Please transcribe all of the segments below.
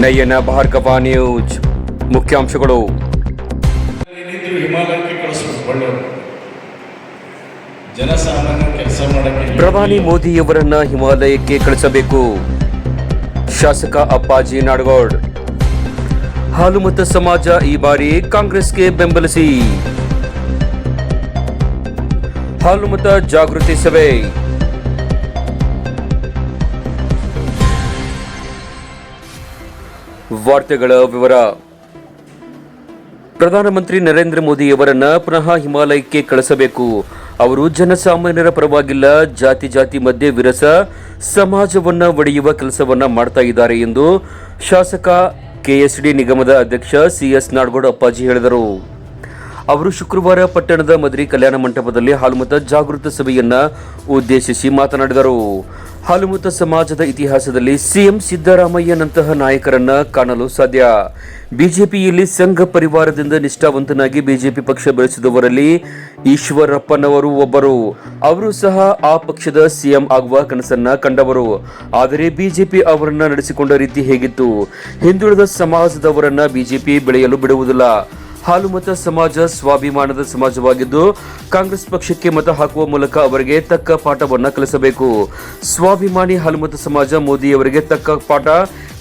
ನಯನ Bhargava news. ಮುಖ್ಯಾಂಶಗಳು. ಪ್ರಧಾನಿ ಮೋದಿಯವರನ್ನ ಹಿಮಾಲಯಕ್ಕೆ ಕಳಿಸಬೇಕು. ಶಾಸಕ ಅಪ್ಪಾಜಿ ನಾಡಗೌಡ್. ಹಾಲುಮತ ಸಮಾಜ ಈ ಬಾರಿ ಕಾಂಗ್ರೆಸ್ಗೆ ಬೆಂಬಲಿಸಿ. ಹಾಲುಮತ ಜಾಗೃತಿ ಸಭೆ. ವಾರ್ತೆಗಳ ವಿವರ. ಪ್ರಧಾನಮಂತ್ರಿ ನರೇಂದ್ರ ಮೋದಿಯವರನ್ನ ಪುನಃ ಹಿಮಾಲಯಕ್ಕೆ ಕಳಿಸಬೇಕು. ಅವರು ಜನಸಾಮಾನ್ಯರ ಪರವಾಗಿಲ್ಲ, ಜಾತಿ ಜಾತಿ ಮಧ್ಯೆ ವಿರಸ, ಸಮಾಜವನ್ನ ಒಡೆಯುವ ಕೆಲಸವನ್ನ ಮಾಡ್ತಾ ಇದ್ದಾರೆ ಎಂದು ಶಾಸಕ ಕೆಎಸ್ಡಿ ನಿಗಮದ ಅಧ್ಯಕ್ಷ ಸಿಎಸ್ ನಾಡಗೌಡ ಅಪ್ಪಾಜಿ ಹೇಳಿದರು. ಅವರು ಶುಕ್ರವಾರ ಪಟ್ಟಣದ ಮದ್ರಿ ಕಲ್ಯಾಣ ಮಂಟಪದಲ್ಲಿ ಹಾಲುಮತ ಜಾಗೃತ ಸಭೆಯನ್ನ ಉದ್ದೇಶಿಸಿ ಮಾತನಾಡಿದರು. ಹಾಲುಮತ ಸಮಾಜದ ಇತಿಹಾಸದಲ್ಲಿ ಸಿಎಂ ಸಿದ್ದರಾಮಯ್ಯನಂತಹ ನಾಯಕರನ್ನ ಕಾಣಲು ಸಾಧ್ಯ. ಬಿಜೆಪಿಯಲ್ಲಿ ಸಂಘ ಪರಿವಾರದಿಂದ ನಿಷ್ಠಾವಂತನಾಗಿ ಬಿಜೆಪಿ ಪಕ್ಷ ಬೆಳೆಸಿದವರಲ್ಲಿ ಈಶ್ವರಪ್ಪನವರು ಒಬ್ಬರು. ಅವರು ಸಹ ಆ ಪಕ್ಷದ ಸಿಎಂ ಆಗುವ ಕನಸನ್ನ ಕಂಡವರು. ಆದರೆ ಬಿಜೆಪಿ ಅವರನ್ನ ನಡೆಸಿಕೊಂಡ ರೀತಿ ಹೇಗಿತ್ತು? ಹಿಂದುಳಿದ ಸಮಾಜದವರನ್ನ ಬಿಜೆಪಿ ಬೆಳೆಯಲು ಬಿಡುವುದಿಲ್ಲ. ಹಾಲುಮತ ಸಮಾಜ ಸ್ವಾಭಿಮಾನದ ಸಮಾಜವಾಗಿದ್ದು, ಕಾಂಗ್ರೆಸ್ ಪಕ್ಷಕ್ಕೆ ಮತ ಹಾಕುವ ಮೂಲಕ ಅವರಿಗೆ ತಕ್ಕ ಪಾಠವನ್ನು ಕಲಿಸಬೇಕು. ಸ್ವಾಭಿಮಾನಿ ಹಾಲುಮತ ಸಮಾಜ ಮೋದಿಯವರಿಗೆ ತಕ್ಕ ಪಾಠ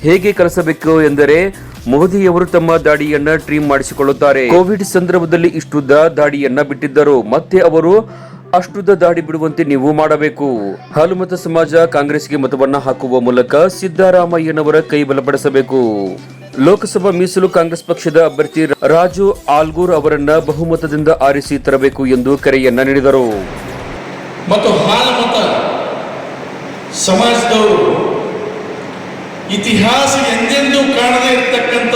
ಹೇಗೆ ಕಲಿಸಬೇಕು ಎಂದರೆ ಮೋದಿಯವರು ತಮ್ಮ ದಾಡಿಯನ್ನ ಟ್ರೀಮ್ ಮಾಡಿಸಿಕೊಳ್ಳುತ್ತಾರೆ. ಕೋವಿಡ್ ಸಂದರ್ಭದಲ್ಲಿ ಇಷ್ಟುದ್ದ ದಾಡಿಯನ್ನ ಬಿಟ್ಟಿದ್ದರು. ಮತ್ತೆ ಅವರು ಅಷ್ಟುದ್ದ ದಾಡಿ ಬಿಡುವಂತೆ ನೀವು ಮಾಡಬೇಕು. ಹಾಲುಮತ ಸಮಾಜ ಕಾಂಗ್ರೆಸ್ಗೆ ಮತವನ್ನ ಹಾಕುವ ಮೂಲಕ ಸಿದ್ದರಾಮಯ್ಯನವರ ಕೈ ಬಲಪಡಿಸಬೇಕು. ಲೋಕಸಭಾ ಮೀಸಲು ಕಾಂಗ್ರೆಸ್ ಪಕ್ಷದ ಅಭ್ಯರ್ಥಿ ರಾಜು ಆಲ್ಗೂರ್ ಅವರನ್ನ ಬಹುಮತದಿಂದ ಆರಿಸಿ ತರಬೇಕು ಎಂದು ಕರೆಯನ್ನ ನೀಡಿದರು. ಮತ್ತು ಹಾಲು ಮತ ಸಮಾಜದವರು ಇತಿಹಾಸ ಎಂದೆಂದೂ ಕಾಣದೇ ಇರತಕ್ಕಂತ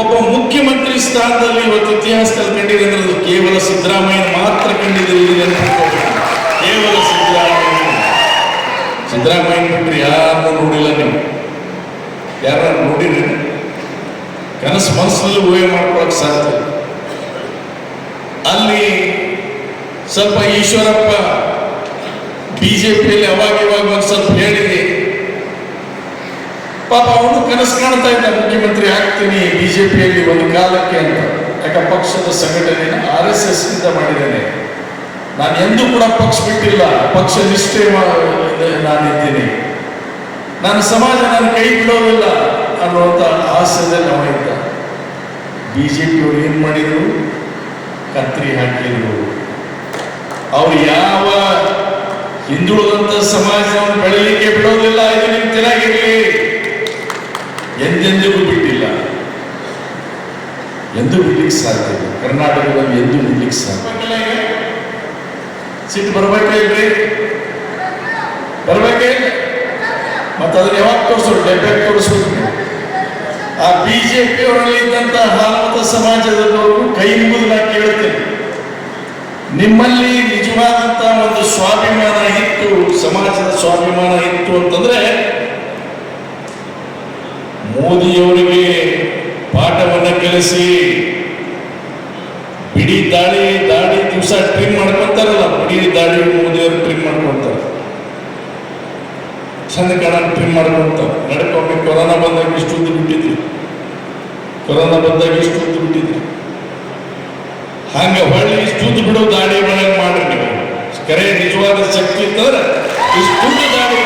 ಒಬ್ಬ ಮುಖ್ಯಮಂತ್ರಿ ಸ್ಥಾನದಲ್ಲಿ ಇವತ್ತು ಇತಿಹಾಸದಲ್ಲಿ ಕಂಡಿದೆ ಕೇವಲ ಸಿದ್ದರಾಮಯ್ಯ ಮಾತ್ರ ಕಂಡಿದೆ ಕೇವಲ ಸಿದ್ದರಾಮಯ್ಯ. ಸಿದ್ದರಾಮಯ್ಯ ಬಿಟ್ಟರೆ ಯಾರನ್ನೂ ನೋಡಿಲ್ಲ ನೀವು. ಯಾರ ನೋಡಿರಿ ಕನಸು ಮನಸ್ಸಲ್ಲಿ ಊಹೆ ಮಾಡ್ಕೊಳಕ್ ಸಾಧ್ಯ ಅಲ್ಲಿ ಸ್ವಲ್ಪ ಈಶ್ವರಪ್ಪ ಬಿಜೆಪಿಯಲ್ಲಿ ಅವಾಗ ಇವಾಗ ಒಂದು ಸ್ವಲ್ಪ ಹೇಳಿದೆ. ಪಾಪ ಅವನು ಕನಸು ಕಾಣ್ತಾ ಇದ್ದ, ಮುಖ್ಯಮಂತ್ರಿ ಆಗ್ತೀನಿ ಬಿಜೆಪಿಯಲ್ಲಿ ಒಂದು ಕಾಲಕ್ಕೆ ಅಂತ. ಯಾಕ ಪಕ್ಷದ ಸಂಘಟನೆಯನ್ನು ಆರ್ ಎಸ್ ಎಸ್ ಮಾಡಿದ್ದೇನೆ. ನಾನು ಎಂದೂ ಕೂಡ ಪಕ್ಷ ಬಿಟ್ಟಿಲ್ಲ, ಪಕ್ಷ ನಿಷ್ಠೆ ನಾನಿದ್ದೀನಿ. ನಾನು ಸಮಾಜ ನಾನು ಕೈ ಬಿಡೋದಿಲ್ಲ ಅನ್ನುವಂಥ ಆಸೆಯಲ್ಲಿ ನಾವು ಇದ್ದ. ಬಿಜೆಪಿಯವರು ಏನು ಮಾಡಿದ್ರು? ಕತ್ರಿ ಹಾಕಿದ್ರು. ಅವ್ರು ಯಾವ ಹಿಂದುಳಿದಂತ ಸಮಾಜವನ್ನು ಬೆಳಲಿಕ್ಕೆ ಬಿಡೋದಿಲ್ಲ, ಇದು ನಿಮ್ಗೆ ಚೆನ್ನಾಗಿರ್ಲಿ ಎಂದೆಂದಿಗೂ ಬಿಟ್ಟಿಲ್ಲ. ಎಂದು ಬಿಡ್ಲಿಕ್ಕೆ ಸಾಧ್ಯ ಇಲ್ಲ. ಕರ್ನಾಟಕದಲ್ಲಿ ಎಂದು ಬಿಡ್ಲಿಕ್ಕೆ ಸಾಧ್ಯ. ಸಿಟ್ಟು ಬರ್ಬೇಕಿಲ್ರಿ ಬರ್ಬೇಕೇ ಮತ್ತೆ ಅದನ್ನ ಯಾವಾಗ ತೋರಿಸೋದು? ಡೆಬ್ಬೆ ತೋರಿಸೋದು? ಆ ಬಿಜೆಪಿ ಅವರಲ್ಲಿ ಇದ್ದಂತ ಹಾಲಮತ ಸಮಾಜದವರು ಕೈ ಮುಗಿದು ನಾನು ಕೇಳುತ್ತೇನೆ ನಿಮ್ಮಲ್ಲಿ ನಿಜವಾದಂತಹ ಒಂದು ಸ್ವಾಭಿಮಾನ ಇತ್ತು, ಸಮಾಜದ ಸ್ವಾಭಿಮಾನ ಇತ್ತು ಅಂತಂದ್ರೆ ಮೋದಿಯವರಿಗೆ ಪಾಠವನ್ನ ಕಲಿಸಿ ಬಿಡಿ ದಾಳಿ ದಾಳಿ ದಿವಸ ಟ್ರಿಮ್ ಮಾಡ್ಕೊಂತಾರಲ್ಲ, ಬಿಡಿ ದಾಳಿ ಮೋದಿಯವರು ಟ್ರಿಮ್ ಮಾಡ್ಕೊಂತಾರೆ. ಚಂದ ಕಾಣ ಟ್ರಿಮ್ ಮಾಡ್ಕೊಂತ ನಡ್ಕೊಮ್ಮೆ ಕೊರೋನಾ ಬಂದಾಗ ಇಷ್ಟು ಉದ್ದು ಬಿಟ್ಟಿದ್ರಿ. ಕೊರೋನಾ ಬಂದಾಗ ಇಷ್ಟು ಉದ್ದು ಬಿಟ್ಟಿದ್ರಿ. ಹಂಗೆ ಹೊಳ್ಳಿ ಇಷ್ಟುದ್ದು ಬಿಡೋ ದಾಡಿ ಒಳಗೆ ಮಾಡ್ರಿ ನೀವು. ಕರೆ ನಿಜವಾದ ಶಕ್ತಿ ಇತ್ತಂದ್ರೆ ಇಷ್ಟು ದಾಡಿ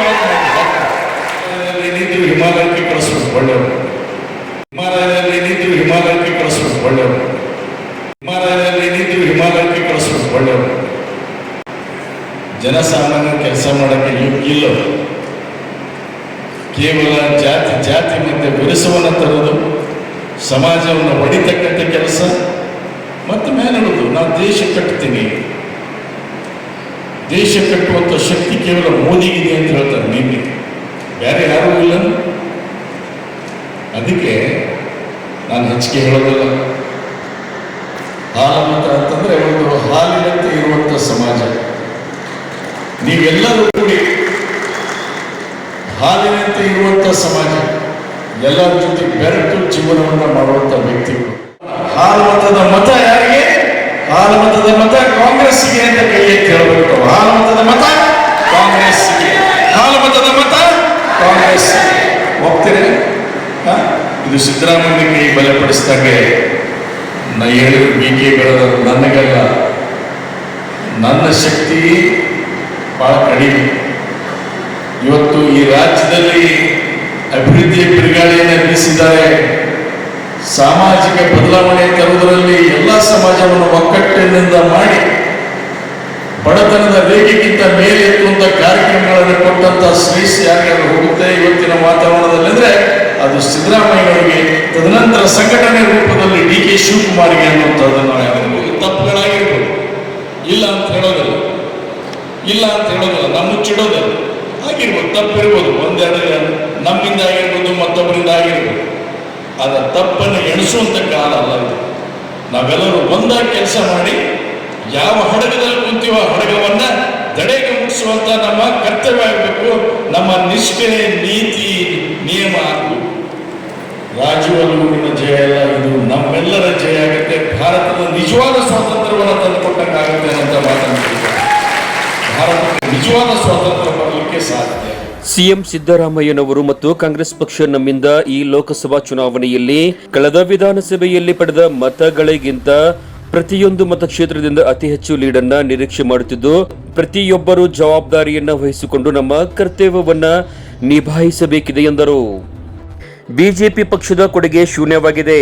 ಏನಿದ್ರು ಹಿಮಾಲಯಕ್ಕೆ ಕಳಿಸ್ಬೇಕು ಒಳ್ಳೆಯವರು. ಹಿಮಾಲಯದಲ್ಲಿ ನಿಂತು ಹಿಮಾಲಯಕ್ಕೆ ಕಳಿಸ್ಬೇಕು ಒಳ್ಳೆಯವರು. ಹಿಮಾಲಯದಲ್ಲಿ ನಿಂತು ಹಿಮಾಲಯಕ್ಕೆ ಕಳಿಸ್ಬೇಕು ಒಳ್ಳೆಯವರು. ಜನಸಾಮಾನ್ಯ ಕೆಲಸ ಮಾಡಕ್ಕೆ ಯೋಗ್ಯ ಇಲ್ಲ ಅವರು. ಕೇವಲ ಜಾತಿ ಜಾತಿ ಮಧ್ಯೆ ವಿರಸವನ್ನು ತರೋದು ಸಮಾಜವನ್ನು ಹೊಡಿತಕ್ಕಂಥ ಕೆಲಸ ಮತ್ತು ಮೇಲೆ ಹೇಳೋದು ನಾನು ದೇಶ ಕಟ್ತೀನಿ. ದೇಶ ಕಟ್ಟುವಂಥ ಶಕ್ತಿ ಕೇವಲ ಮೋದಿಗಿದೆ ಅಂತ ಹೇಳ್ತಾರೆ ನಿನ್ನೆ. ಬೇರೆ ಯಾರೂ ಇಲ್ಲ. ಅದಕ್ಕೆ ನಾನು ಹೆಚ್ಚಿಗೆ ಹೇಳೋದಿಲ್ಲ. ಹಾಲಮತ ಅಂತಂದ್ರೆ ಒಂದು ಹಾಲಿನಂತೆ ಇರುವಂಥ ಸಮಾಜ. ನೀವೆಲ್ಲರೂ ಕೂಡಿ ಹಾಲಿನಂತೆ ಇರುವಂಥ ಸಮಾಜ. ಎಲ್ಲರ ಜೊತೆ ಬೆರೆತು ಜೀವನವನ್ನು ಮಾಡುವಂತ ವ್ಯಕ್ತಿಗಳು ಹಾಲಮತದ ಮತ ಯಾರಿಗೆ? ಹಾಲಮತದ ಮತ ಕಾಂಗ್ರೆಸ್ಗೆ ಅಂತ ಕೈ ಕೇಳಬೇಕು. ಹೇಳಬೇಕು ಹಾಲಮತದ ಮತ ಕಾಂಗ್ರೆಸ್ಗೆ ಹಾಲು ಮತದ ಮತ ಕಾಂಗ್ರೆಸ್ಸಿಗೆ. ಹೋಗ್ತೀರಿ ಇದು ಇದು ಕೈ ಬಲಪಡಿಸಿದಾಗೆ ನಾ ಹೇಳಿದ್ರು ಬಿ ಕೆ ಬೆಳೆದ ನನಗಲ್ಲ. ನನ್ನ ಶಕ್ತಿ ಬಹಳ ಕಡಿಮೆ. ಇವತ್ತು ಈ ರಾಜ್ಯದಲ್ಲಿ ಅಭಿವೃದ್ಧಿಯ ಬಿರುಗಾಳಿಯನ್ನು ಬೀಸಿದ್ದಾರೆ ಸಾಮಾಜಿಕ ಬದಲಾವಣೆ ತರುವುದರಲ್ಲಿ ಎಲ್ಲ ಸಮಾಜವನ್ನು ಒಕ್ಕಟ್ಟಿನಿಂದ ಮಾಡಿ ಬಡತನದ ರೇಖೆಗಿಂತ ಮೇಲೆ ಎತ್ತುವಂತ ಕಾರ್ಯಕ್ರಮಗಳನ್ನು ಕೊಟ್ಟಂತ ಶ್ರೇಷ್ಠ ಯಾರ್ಯಾರು ಹೋಗುತ್ತೆ ಇವತ್ತಿನ ವಾತಾವರಣದಲ್ಲಿ ಅಂದ್ರೆ ಅದು ಸಿದ್ದರಾಮಯ್ಯವರಿಗೆ ತದನಂತರ ಸಂಘಟನೆ ರೂಪದಲ್ಲಿ ಡಿ ಕೆ ಶಿವಕುಮಾರ್ಗೆ ಅನ್ನುವಂಥದ್ದನ್ನು ಆಗಿರ್ಬೋದು ತಪ್ಪುಗಳಾಗಿರ್ಬೋದು. ಇಲ್ಲ ಅಂತ ಹೇಳೋದಿಲ್ಲ. ಇಲ್ಲ ಅಂತ ಹೇಳೋದಿಲ್ಲ ನಮ್ಮ ಚಿಡೋದಲ್ಲ. ಆಗಿರ್ಬೋದು, ತಪ್ಪಿರ್ಬೋದು, ಒಂದೆರಡು ನಮ್ಮಿಂದ ಆಗಿರ್ಬೋದು, ಮತ್ತೊಬ್ಬರಿಂದ ಆಗಿರ್ಬೋದು. ಅದರ ತಪ್ಪನ್ನು ಎಣಿಸುವಂತ ಕಾಲ ಅಲ್ಲ ಇದು. ನಾವೆಲ್ಲರೂ ಒಂದಾಗಿ ಕೆಲಸ ಮಾಡಿ, ಯಾವ ಹಡಗದಲ್ಲಿ ಕುಂತೀವೋ ಆ ಹಡಗವನ್ನ ದಡೆಗೆ ಮುಟ್ಟಿಸುವಂತ ನಮ್ಮ ಕರ್ತವ್ಯ ಆಗಬೇಕು. ನಮ್ಮ ನಿಷ್ಠೆ, ನೀತಿ, ನಿಯಮ ಆಗಬೇಕು. ರಾಜೀವಲ್ಲೂರಿನ ಜಯ ಅಲ್ಲ ಇದು. ನಮ್ಮೆಲ್ಲರ ಜಯ ಆಗುತ್ತೆ. ಭಾರತದ ನಿಜವಾದ ಸ್ವಾತಂತ್ರ್ಯವನ್ನು ತಂದುಕೊಟ್ಟಂಗಾಗುತ್ತೆ ಅಂತ ಮಾತನಾಡ್ತಿದ್ದಾರೆ ಭಾರತಕ್ಕೆ ನಿಜವಾದ ಸ್ವಾತಂತ್ರ್ಯ ಬರಲಿಕ್ಕೆ ಸಾಧ್ಯ. ಸಿಎಂ ಸಿದ್ದರಾಮಯ್ಯನವರು ಮತ್ತು ಕಾಂಗ್ರೆಸ್ ಪಕ್ಷ ನಮ್ಮಿಂದ ಈ ಲೋಕಸಭಾ ಚುನಾವಣೆಯಲ್ಲಿ ಕಳೆದ ವಿಧಾನಸಭೆಯಲ್ಲಿ ಪಡೆದ ಮತಗಳಿಗಿಂತ ಪ್ರತಿಯೊಂದು ಮತಕ್ಷೇತ್ರದಿಂದ ಅತಿ ಹೆಚ್ಚು ಲೀಡನ್ನ ನಿರೀಕ್ಷೆ ಮಾಡುತ್ತಿದ್ದು, ಪ್ರತಿಯೊಬ್ಬರು ಜವಾಬ್ದಾರಿಯನ್ನ ವಹಿಸಿಕೊಂಡು ನಮ್ಮ ಕರ್ತವ್ಯವನ್ನ ನಿಭಾಯಿಸಬೇಕಿದೆ ಎಂದರು. ಬಿಜೆಪಿ ಪಕ್ಷದ ಕೊಡುಗೆ ಶೂನ್ಯವಾಗಿದೆ.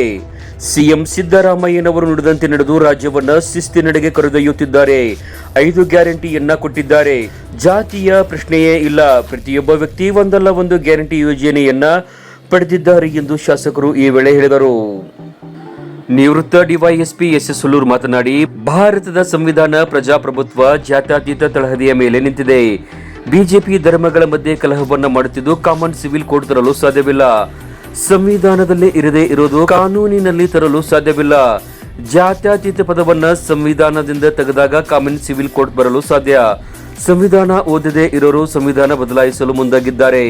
ಸಿಎಂ ಸಿದ್ದರಾಮಯ್ಯನವರು ನುಡಿದಂತೆ ನಡೆದು ರಾಜ್ಯವನ್ನು ಶಿಸ್ತಿನೆಡೆಗೆ ಕರೆದೊಯ್ಯುತ್ತಿದ್ದಾರೆ. ಐದು ಗ್ಯಾರಂಟಿಯನ್ನ ಕೊಟ್ಟಿದ್ದಾರೆ. ಜಾತಿಯ ಪ್ರಶ್ನೆಯೇ ಇಲ್ಲ. ಪ್ರತಿಯೊಬ್ಬ ವ್ಯಕ್ತಿ ಒಂದಲ್ಲ ಒಂದು ಗ್ಯಾರಂಟಿ ಯೋಜನೆಯನ್ನ ಪಡೆದಿದ್ದಾರೆ ಎಂದು ಶಾಸಕರು ಈ ವೇಳೆ ಹೇಳಿದರು. ನಿವೃತ್ತ ಡಿವೈಎಸ್ಪಿ ಎಸ್ ಎಸ್ ಮಾತನಾಡಿ, ಭಾರತದ ಸಂವಿಧಾನ ಪ್ರಜಾಪ್ರಭುತ್ವ ಜಾತ್ಯತೀತ ತಳಹದಿಯ ಮೇಲೆ ನಿಂತಿದೆ. ಬಿಜೆಪಿ ಧರ್ಮಗಳ ಮಧ್ಯೆ ಕಲಹವನ್ನು ಮಾಡುತ್ತಿದ್ದು ಕಾಮನ್ ಸಿವಿಲ್ ಕೋರ್ಟ್ ತರಲು ಸಾಧ್ಯವಿಲ್ಲ. ಸಂವಿಧಾನದಲ್ಲೇ ಇರದೇ ಇರೋದು ಕಾನೂನಿನಲ್ಲಿ ತರಲು ಸಾಧ್ಯವಿಲ್ಲ. ಜಾತ್ಯತೀತ ಪದವನ್ನ ಸಂವಿಧಾನದಿಂದ ತೆಗೆದಾಗ ಕಾಮನ್ ಸಿವಿಲ್ ಕೋರ್ಟ್ ಬರಲು ಸಾಧ್ಯ. ಸಂವಿಧಾನ ಓದದೆ ಇರೋರು ಸಂವಿಧಾನ ಬದಲಾಯಿಸಲು ಮುಂದಾಗಿದ್ದಾರೆ.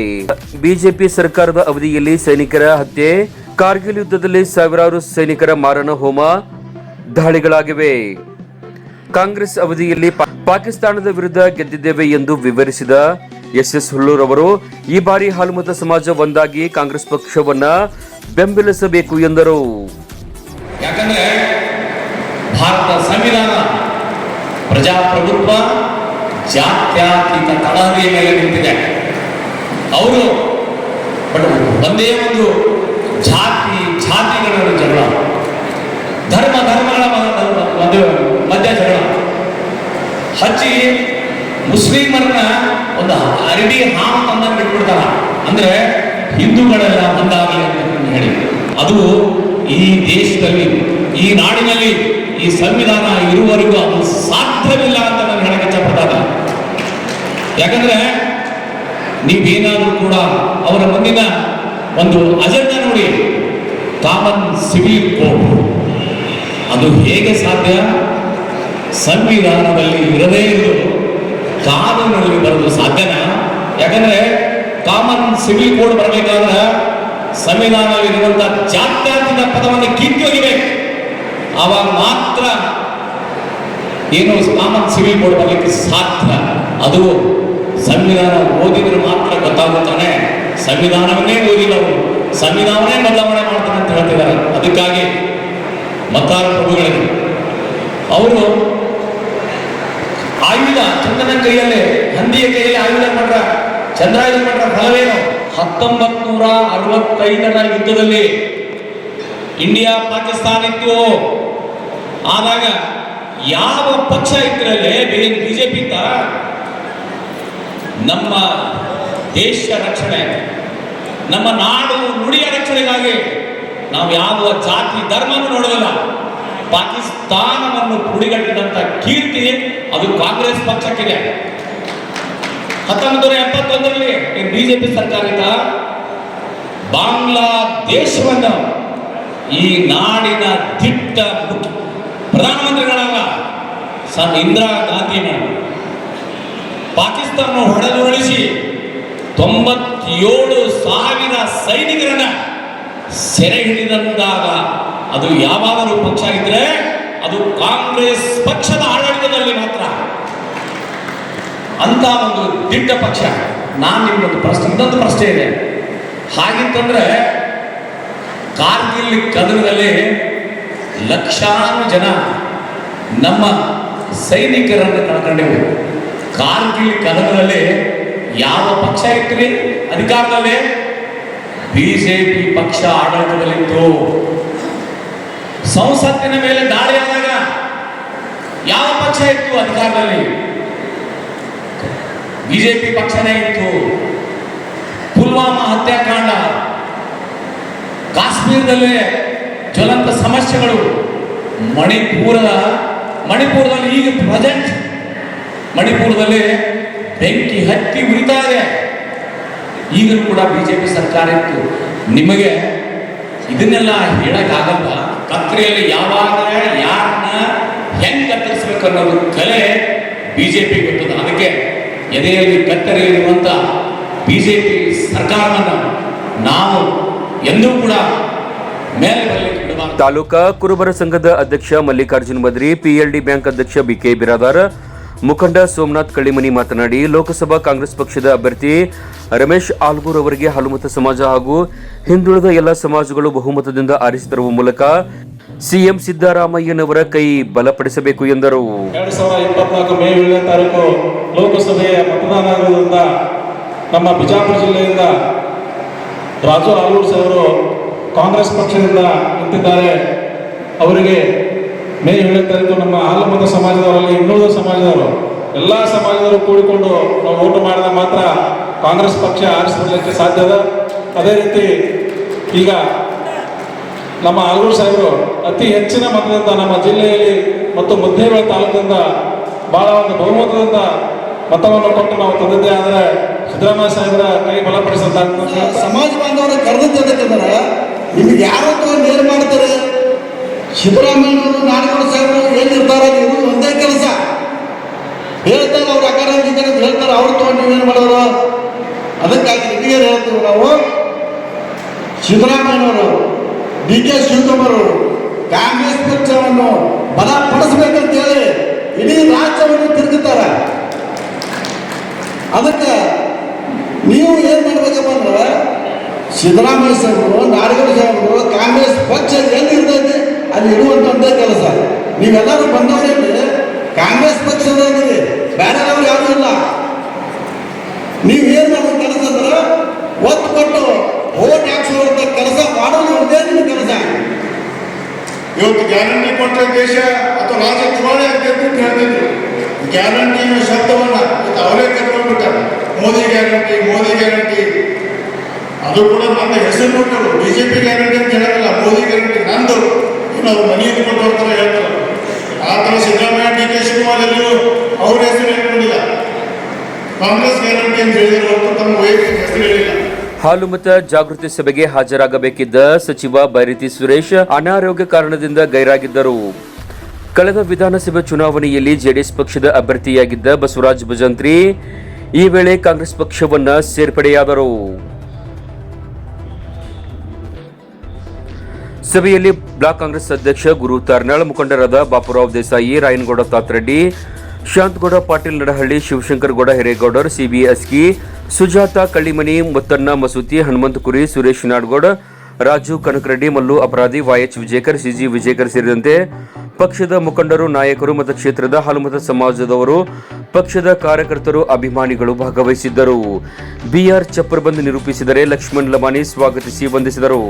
ಬಿಜೆಪಿ ಸರ್ಕಾರದ ಅವಧಿಯಲ್ಲಿ ಸೈನಿಕರ ಹತ್ಯೆ, ಕಾರ್ಗಿಲ್ ಯುದ್ಧದಲ್ಲಿ ಸಾವಿರಾರು ಸೈನಿಕರ ಮಾರಣ ಹೋಮ ದಾಳಿಗಳಾಗಿವೆ. ಕಾಂಗ್ರೆಸ್ ಅವಧಿಯಲ್ಲಿ ಪಾಕಿಸ್ತಾನದ ವಿರುದ್ಧ ಗೆದ್ದಿದ್ದೇವೆ ಎಂದು ವಿವರಿಸಿದ ಎಸ್ ಎಸ್ ಹುಲ್ಲೂರ್ ಅವರು, ಈ ಬಾರಿ ಹಾಲುಮತ ಸಮಾಜ ಒಂದಾಗಿ ಕಾಂಗ್ರೆಸ್ ಪಕ್ಷವನ್ನ ಬೆಂಬಲಿಸಬೇಕು ಎಂದರು. ಯಾಕಂದ್ರೆ ಭಾರತ ಸಂವಿಧಾನ, ಪ್ರಜಾಪ್ರಭುತ್ವ, ಜಾತ್ಯಾತೀತ ತಳಹದಿಯ ಮೇಲೆ ನಿಂತಿದೆ. ಅವರು ಒಂದೇ ಒಂದು ಜಾತಿ ಜಾತಿಗಳ ಜಗಳ. ಧರ್ಮ, ಧರ್ಮಗಳ ಮಧ್ಯ ಜಗಳ. ಹಚ್ಚಿ ಮುಸ್ಲಿಮರನ್ನ ಒಂದು ಅರಡಿ ಹಾಮ್ ತಂದ ಬಿಟ್ಬಿಡ್ತಾರ. ಅಂದ್ರೆ ಹಿಂದೂಗಳೆಲ್ಲ ಒಂದಾಗಲಿ ಅಂತ ಹೇಳಿ. ಅದು ಈ ದೇಶದಲ್ಲಿ, ಈ ನಾಡಿನಲ್ಲಿ, ಈ ಸಂವಿಧಾನ ಇರುವವರೆಗೂ ಅದು ಸಾಧ್ಯವಿಲ್ಲ ಅಂತ ನಾನು ಹೇಳಕ್ಕೆ ಇಷ್ಟಪಡ್ತಾರೆ ಯಾಕಂದ್ರೆ ನೀವೇನಾದ್ರೂ ಕೂಡ ಅವರ ಮುಂದಿನ ಒಂದು ಅಜೆಂಡಾ ನೋಡಿ. Common civil code. ಅದು ಹೇಗೆ ಸಾಧ್ಯ? ಸಂವಿಧಾನದಲ್ಲಿ ಇರದೇ ಇದ್ದು ಕಾನೂನಿನಲ್ಲಿ ಬರಲು ಸಾಧ್ಯನಾ? ಯಾಕಂದ್ರೆ ಕಾಮನ್ ಸಿವಿಲ್ ಕೋಡ್ ಬರಬೇಕಾದ್ರೆ ಸಂವಿಧಾನ ಇರುವಂತ ಜಾತ್ಯತೀತ ಪದವನ್ನು ಕಿತ್ತೊಗಿಬೇಕು ಆವಾಗ ಮಾತ್ರ ಏನು ಕಾಮನ್ ಸಿವಿಲ್ ಕೋಡ್ ಬರಲಿಕ್ಕೆ ಸಾಧ್ಯ? ಅದು ಸಂವಿಧಾನ ಓದಿದ್ರೆ ಮಾತ್ರ ಗೊತ್ತಾಗುತ್ತಾನೆ. ಸಂವಿಧಾನವನ್ನೇ ಓದಿಲ್ಲ ಅವರು ಸಂವಿಧಾನವೇ ಬದಲಾವಣೆ ಮಾಡ್ತಾನೆ ಅಂತ ಹೇಳ್ತಿದ್ದಾರೆ. ಅದಕ್ಕಾಗಿ ಮತಾರ ಪ್ರಭುಗಳಿಗೆ ಅವರು ಕೈಯಲ್ಲೇ ಹಂದಿಯ ಕೈಯಲ್ಲಿ ಆಯುಧ ಪಟ್ರ ಚಂದ್ರಾಯುಧ ಪಟ್ರ ಫಲವೇನು? ಹತ್ತೊಂಬತ್ ನೂರ ಅರವತ್ತೈದರ ಯುದ್ಧದಲ್ಲಿ ಇಂಡಿಯಾ, ಪಾಕಿಸ್ತಾನ ಇತ್ತು. ಆದಾಗ ಯಾವ ಪಕ್ಷ ಇದ್ರಲ್ಲೇ ಬಿಜೆಪಿ ಇತ್ತ? ನಮ್ಮ ದೇಶ ರಕ್ಷಣೆ, ನಮ್ಮ ನಾಡು ನುಡಿಯ ರಕ್ಷಣೆಗಾಗಿ ನಾವು ಯಾವ ಜಾತಿ ಧರ್ಮನೂ ನೋಡೋದಿಲ್ಲ ಪಾಕಿಸ್ತಾನವನ್ನು ಕುಡಿಗಟ್ಟಿದಂತ ಕೀರ್ತಿ ಅದು ಕಾಂಗ್ರೆಸ್ ಪಕ್ಷಕ್ಕಿದೆ. ಹತ್ತೊಂಬತ್ತು ನೂರ ಎಪ್ಪತ್ತೊಂದರಲ್ಲಿ ಬಿಜೆಪಿ ಸರ್ಕಾರದಿಂದ ಬಾಂಗ್ಲಾದೇಶವನ್ನು ಈ ನಾಡಿನ ದಿಟ್ಟ ಪ್ರಧಾನಮಂತ್ರಿಗಳಲ್ಲ ಸರ್ ಇಂದಿರಾ ಗಾಂಧಿನ ಪಾಕಿಸ್ತಾನ ಹೊಡೆದುರುಳಿಸಿ ತೊಂಬತ್ತೇಳು ಸಾವಿರ ಸೈನಿಕರನ್ನ ಸೆರೆ ಹಿಡಿದಂದಾಗ ಅದು ಯಾವಾಗಲೂ ಪಕ್ಷ ಇದ್ರೆ ಅದು ಕಾಂಗ್ರೆಸ್ ಪಕ್ಷದ ಆಡಳಿತದಲ್ಲಿ ಮಾತ್ರ. ಅಂತ ಒಂದು ದಿಟ್ಟ ಪಕ್ಷ. ನಾನು ನಿಮ್ಗೊಂದು ಪ್ರಶ್ನೆ, ಇನ್ನೊಂದು ಪ್ರಶ್ನೆ ಇದೆ. ಹಾಗಿತ್ತಂದ್ರೆ ಕಾರ್ಗಿಲ್ ಕದನದಲ್ಲಿ ಲಕ್ಷಾನು ಜನ ನಮ್ಮ ಸೈನಿಕರನ್ನು ಕಳ್ಕೊಂಡೆವು. ಕಾರ್ಗಿಲ್ ಕದನದಲ್ಲಿ ಯಾವ ಪಕ್ಷ ಇತ್ತು ಅಧಿಕಾರದಲ್ಲಿ? ಬಿಜೆಪಿ ಪಕ್ಷ ಆಡಳಿತದಲ್ಲಿತ್ತು. ಸಂಸತ್ತಿನ ಮೇಲೆ ದಾಳಿ ಆದಾಗ ಯಾವ ಪಕ್ಷ ಇತ್ತು ಅಧಿಕಾರದಲ್ಲಿ? ಬಿಜೆಪಿ ಪಕ್ಷನೇ ಇತ್ತು. ಪುಲ್ವಾಮಾ ಹತ್ಯಾಕಾಂಡ. ಕಾಶ್ಮೀರದಲ್ಲಿ ಜ್ವಲಂತ ಸಮಸ್ಯೆಗಳು. ಮಣಿಪುರದ, ಮಣಿಪುರದಲ್ಲಿ ಈಗ ಪ್ರೆಸೆಂಟ್ ಮಣಿಪುರದಲ್ಲಿ ಬೆಂಕಿ ಹತ್ತಿ ಉರಿತಾ ಇದೆ. ಈಗಲೂ ಕೂಡ ಬಿಜೆಪಿ ಸರ್ಕಾರ ಇತ್ತು. ನಿಮಗೆ ಇದನ್ನೆಲ್ಲ ಹೇಳಕ್ಕಾಗಲ್ಲ ಕತ್ರಿಯಲ್ಲಿ ಯಾವಾಗ ಯಾರನ್ನ ಹೆಂಗ್ ಕತ್ತರಿಸ್ಬೇಕು ಅನ್ನೋದು ಕಲೆ ಬಿಜೆಪಿ ಗೊತ್ತದ ಅದಕ್ಕೆ ಎದೆಯಲ್ಲಿ ಕತ್ತರಿರುವಂತ ಬಿಜೆಪಿ ಸರ್ಕಾರವನ್ನು ನಾವು ಎಂದೂ ಕೂಡ ಮೇಲೆ ತಾಲೂಕಾ ಕುರುಬರ ಸಂಘದ ಅಧ್ಯಕ್ಷ ಮಲ್ಲಿಕಾರ್ಜುನ್ ಮದ್ರಿ ಪಿಎಲ್ಡಿ ಬ್ಯಾಂಕ್ ಅಧ್ಯಕ್ಷ ಬಿಕೆ ಬಿರಾದಾರ್ ಮುಖಂಡ ಸೋಮನಾಥ್ ಕಳ್ಳಿಮನಿ ಮಾತನಾಡಿ, ಲೋಕಸಭಾ ಕಾಂಗ್ರೆಸ್ ಪಕ್ಷದ ಅಭ್ಯರ್ಥಿ ರಮೇಶ್ ಆಲ್ಗೂರ್ ಅವರಿಗೆ ಹಾಲುಮತ ಸಮಾಜ ಹಾಗೂ ಹಿಂದುಳಿದ ಎಲ್ಲ ಸಮಾಜಗಳು ಬಹುಮತದಿಂದ ಆರಿಸಿ ತರುವ ಮೂಲಕ ಸಿಎಂ ಸಿದ್ದರಾಮಯ್ಯನವರ ಕೈ ಬಲಪಡಿಸಬೇಕು ಎಂದರು. ಎರಡು ಸಾವಿರದ ಇಪ್ಪತ್ನಾಲ್ಕು ಮೇ ಲೋಕಸಭೆಯ ಮತದಾನ ನಮ್ಮ ಬಿಜಾಪುರ ಜಿಲ್ಲೆಯಿಂದ ರಾಜು ಆಲೂರು ಅವರು ಕಾಂಗ್ರೆಸ್ ಪಕ್ಷದಿಂದ ನಿಂತಿದ್ದಾರೆ. ಅವರಿಗೆ ಮೇ ತಾರೀಕು ನಮ್ಮ ಆಲಮದ ಸಮಾಜದವರಲ್ಲಿ ಇನ್ನುಳಿದ ಸಮಾಜದವರು, ಎಲ್ಲ ಸಮಾಜದವರು ಕೂಡಿಕೊಂಡು ನಾವು ಓಟು ಮಾಡಿದ ಮಾತ್ರ ಕಾಂಗ್ರೆಸ್ ಪಕ್ಷ ಆರಿಸಿಕೊಳ್ಳಲಿಕ್ಕೆ ಸಾಧ್ಯ ಅದ. ಅದೇ ರೀತಿ ಈಗ ನಮ್ಮ ಆಲೂರು ಸಾಹೇಬರು, ಅತಿ ಹೆಚ್ಚಿನ ಮತದಿಂದ ನಮ್ಮ ಜಿಲ್ಲೆಯಲ್ಲಿ ಮತ್ತು ಮುದ್ದೇಬೇಳೆ ತಾಲೂಕಿನಿಂದ ಬಹಳ ಒಂದು ಬಹುಮತದಿಂದ ಮತವನ್ನು ಕೊಟ್ಟು ನಾವು ತಂದಿದ್ದೆ. ಆದರೆ ಸಿದ್ದರಾಮಯ್ಯ ಸಾಹೇಬರ ಕೈ ಬಲಪಡಿಸಿದ ಸಮಾಜ ಬಾಂಧವರು ಕರೆದದ್ದು ಎದಕ್ಕಂದ್ರೆ ನಿಮ್ಗೆ ಯಾರು ತಗೊಂಡು ಏನು ಮಾಡ್ತಾರೆ ಸಿದ್ದರಾಮಯ್ಯನವರು ನಾಡಿಗೌಡ ಸಾಹೇಬರು ಏನಿರ್ತಾರೆ ಇವರು ಒಂದೇ ಕೆಲಸ. ಹೇಳ್ತಾರೆ ಅವ್ರು ಅಕಾರ ಹೇಳ್ತಾರೆ, ಅವ್ರು ತಗೊಂಡು ನೀವೇನು ಮಾಡೋರು? ಅದಕ್ಕಾಗಿ ನಿಮಗೆ ಹೇಳ್ತೀವಿ ನಾವು? ಸಿದ್ದರಾಮಯ್ಯನವರು ಡಿ ಕೆ ಶಿವಕುಮಾರ್ ಅವರು, ಕಾಂಗ್ರೆಸ್ ಪಕ್ಷವನ್ನು ಬಲಪಡಿಸ್ಬೇಕಂತ ಹೇಳಿ ಇಡೀ ರಾಜ್ಯವನ್ನು ತಿರುಗುತ್ತಾರೆ ಅದಕ್ಕೆ ನೀವು ಏನು ಮಾಡ್ಬೇಕಪ್ಪ ಅಂದ್ರೆ, ಸಿದ್ದರಾಮಯ್ಯ ಸಾಹೇಬರು, ನಾಡಗೌಡ ಸಾಹೇಬರು, ಕಾಂಗ್ರೆಸ್ ಪಕ್ಷ ಎಲ್ಲಿರ್ತೈತಿ? ಅಲ್ಲಿ ಇರುವಂಥದ್ದೇ ಕೆಲಸ. ನೀವೆಲ್ಲರೂ ಬಂದವರೇ ಕಾಂಗ್ರೆಸ್ ಪಕ್ಷದವರಿಗೆ ಬೇರೆಯವರು ಯಾರು ಇಲ್ಲ. ನೀವು ಏನು ಮಾಡೋ ಕೆಲಸ ಅಂದ್ರೆ ಒತ್ತು ಕೊಟ್ಟು ಓಟ್ ಹಾಕ್ಸುವಂತ ಕೆಲಸ ಮಾಡೋದು ಒಂದೇ ನಿಮ್ಮ ಕೆಲಸ. ಇವತ್ತು ಗ್ಯಾರಂಟಿ ಕೊಟ್ಟರೆ ದೇಶ ಅಥವಾ ರಾಜ್ಯ ಚುನಾವಣೆ ಆಗ್ತೈತೆ ಅಂತ ಹೇಳ್ತಿದ್ರು. ಗ್ಯಾರಂಟಿ ಶಬ್ದವನ್ನ ಅವರೇ ಕರ್ಕೊಂಡ್ಬಿಟ್ಟಾರೆ ಮೋದಿ ಗ್ಯಾರಂಟಿ ಮೋದಿ ಗ್ಯಾರಂಟಿ ಅದು ಕೂಡ ನನ್ನ ಹೆಸರು ಕೊಟ್ಟರು. ಬಿಜೆಪಿ ಗ್ಯಾರಂಟಿ ಅಂತ ಹೇಳಲ್ಲ ಮೋದಿ ಗ್ಯಾರಂಟಿ ನಂದು. ಅವ್ರು ಮನೆಯಲ್ಲಿ ಕೊಟ್ಟು ಹೋಗ್ತಾರೆ ಹೇಳ್ತಾರೆ. ಆ ಥರ ಸಿದ್ದರಾಮಯ್ಯ, ಡಿ ಕೆ ಶಿವಕುಮಾರ್ ಎಲ್ಲರೂ ಅವ್ರ ಹೆಸರು ಹೇಳ್ಕೊಂಡಿಲ್ಲ. ಕಾಂಗ್ರೆಸ್ ಗ್ಯಾರಂಟಿ ಅಂತ ಹೇಳಿದ್ರು ತಮ್ಮ ವೈಯಕ್ತಿಕ ಹೆಸರು ಹೇಳಿಲ್ಲ. ಹಾಲುಮತ ಜಾಗೃತಿ ಸಭೆಗೆ ಹಾಜರಾಗಬೇಕಿದ್ದ ಸಚಿವ ಬೈರತಿ ಸುರೇಶ್ ಅನಾರೋಗ್ಯ ಕಾರಣದಿಂದ ಗೈರಾಗಿದ್ದರು. ಕಳೆದ ವಿಧಾನಸಭೆ ಚುನಾವಣೆಯಲ್ಲಿ ಜೆಡಿಎಸ್ ಪಕ್ಷದ ಅಭ್ಯರ್ಥಿಯಾಗಿದ್ದ ಬಸವರಾಜ ಭಜಂತ್ರಿ ಈ ವೇಳೆ ಕಾಂಗ್ರೆಸ್ ಪಕ್ಷವನ್ನು ಸೇರ್ಪಡೆಯಾದರು. ಸಭೆಯಲ್ಲಿ ಬ್ಲಾಕ್ ಕಾಂಗ್ರೆಸ್ ಅಧ್ಯಕ್ಷ ಗುರು ತರ್ನಾಳ, ಮುಖಂಡರಾದ ಬಾಪುರಾವ್ ದೇಸಾಯಿ, ರಾಯನಗೌಡ ತಾತ್ರೆಡ್ಡಿ, ಶಾಂತಗೌಡ, ಪಾಟೀಲ್ ನಡಹಳ್ಳಿ, ಶಿವಶಂಕರ್ ಗೌಡ, ಹಿರೇಗೌಡರ್, ಸಿಬಿ ಅಸ್ಕಿ, ಸುಜಾತ ಕಳ್ಳಿಮನಿ, ಮುತ್ತಣ್ಣ ಮಸೂತಿ, ಹನುಮಂತ ಕುರಿ, ಸುರೇಶ್ ನಾಡಗೌಡ, ರಾಜು ಕನಕರೆಡ್ಡಿ, ಮಲ್ಲು ಅಪರಾಧಿ ವೈಎಚ್ ವಿಜಯಕರ್, ಸಿಜಿ ವಿಜಯಕರ್ ಸೇರಿದಂತೆ ಪಕ್ಷದ ಮುಖಂಡರು, ನಾಯಕರು ಮತ್ತು ಕ್ಷೇತ್ರದ ಹಾಲುಮತ ಸಮಾಜದವರು, ಪಕ್ಷದ ಕಾರ್ಯಕರ್ತರು ಅಭಿಮಾನಿಗಳು ಭಾಗವಹಿಸಿದ್ದರು. ಬಿಆರ್ ಚಪ್ಪರ್ ಬಂದು ನಿರೂಪಿಸಿದರೆ ಲಕ್ಷ್ಮಣ್ ಲಮಾನಿ ಸ್ವಾಗತಿಸಿ ವಂದಿಸಿದರು.